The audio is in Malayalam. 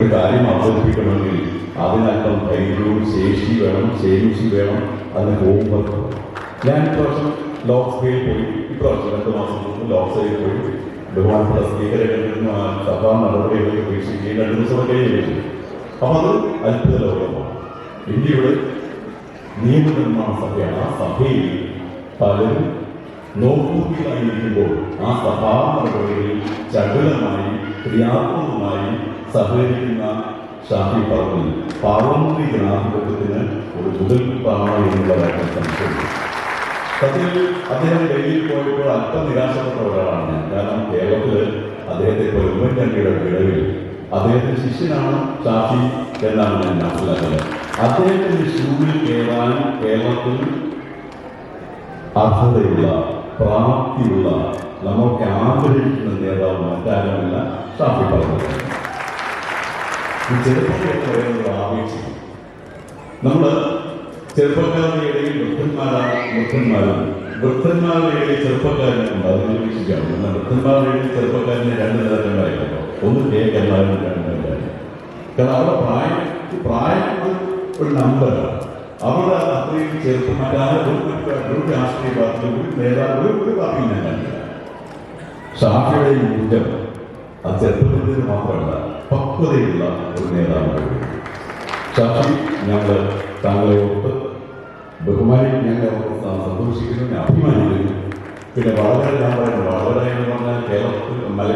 കാര്യം അവതരിപ്പിക്കണമെങ്കിൽ അതിനല്പം ധൈര്യവും ശേഷി വേണം ശേഷി വേണം അതിന് ഹോംവർക്ക് ഞാൻ ഇപ്രാവശ്യം ലോക്സഭയിൽ പോയി. ഇപ്രാവശ്യം രണ്ട് മാസം മുമ്പ് ലോക്സഭയിൽ പോയി. ബഹുമാനപ്പെട്ട സ്പീക്കറെ നിന്ന് സഭാ നടപടികളിൽ വീക്ഷിക്കുകയും രണ്ട് ദിവസം കഴിഞ്ഞു അപ്പം അത് അത്ഭുത ലോകമാണ്. ഇന്ത്യയുടെ നിയമനിർമ്മാണ സഭയാണ്. ആ സഭയിൽ പലരും നോക്കുകൂട്ടിയായിരിക്കുമ്പോൾ ആ സഭാ നടപടികളിൽ ചടുലമായി ക്രിയാത്മകമായി സഹകരിക്കുന്ന ഷാഫി പറഞ്ഞു പാർലമെന്ററി ജനാധിപത്യത്തിന് ഒരു മുതൽപ്പാണ് എന്നുള്ളതായിട്ട് സംശയമില്ല സത്യത്തിൽ അദ്ദേഹം ഡൽഹിയിൽ പോയപ്പോൾ അല്പം നിരാശപ്പെട്ട ഒരാളാണ് ഞാൻ. കാരണം കേരളത്തിൽ അദ്ദേഹത്തെ ഇപ്പോൾ ഉമ്മൻചാണ്ടിയുടെ വിടവിൽ അദ്ദേഹത്തിന്റെ ശിഷ്യനാണ് ഷാഫി എന്നാണ് ഞാൻ മനസ്സിലാക്കുന്നത്. അദ്ദേഹത്തിന്റെ ഷൂവിൽ കയറാൻ കേരളത്തിൽ അർഹതയുള്ള പ്രാപ്തിയുള്ള നമ്മൾക്ക് ആഗ്രഹിക്കുന്ന നേതാവ് മറ്റാരുമല്ല ഷാഫി പറഞ്ഞത് ഈ ചെറുപ്പത്തെ പറയുന്നത് ആവേശം നമ്മൾ ചെറുപ്പക്കാരുടെ ഇടയിൽ വൃദ്ധന്മാരാണ് വൃദ്ധന്മാരാണ് വൃദ്ധന്മാരുടെ ഇടയിൽ ചെറുപ്പക്കാരനുണ്ട് അത് നിരീക്ഷിക്കാം എന്നാൽ വൃദ്ധന്മാരുടെ ഇടയിൽ ചെറുപ്പക്കാരനെ രണ്ട് നിരക്കണ്ടായിരുന്നു ഒന്ന് കെ കല്ലാരും രണ്ട് നിരക്കാരും കാരണം അവരുടെ പ്രായം പ്രായം ഒരു- നമ്പറാണ് അവരുടെ അത്രയും ചെറുപ്പമാരായ ഒരു മറ്റു- ഒരു രാഷ്ട്രീയ പാർട്ടി ഒരു നേതാവ് ഒരു പാർട്ടിയും ഞാൻ കണ്ടില്ല ഷാഫിയുടെ അത് ചെറുപ്പത്തിൽ മാത്രമല്ല. പക്വതയുള്ള ഒരു നേതാവ് ചാച്ചി ഞങ്ങൾ താങ്കളെ ഓർത്ത് ബഹുമാനി ഞങ്ങളെ ഓർത്ത് സന്തോഷിക്കുന്നു അഭിമാനിക്കുന്നു. പിന്നെ വളരെ ഞാൻ പറയുന്നു. വളരെ എന്ന് പറഞ്ഞാൽ കേരളത്തിൽ മല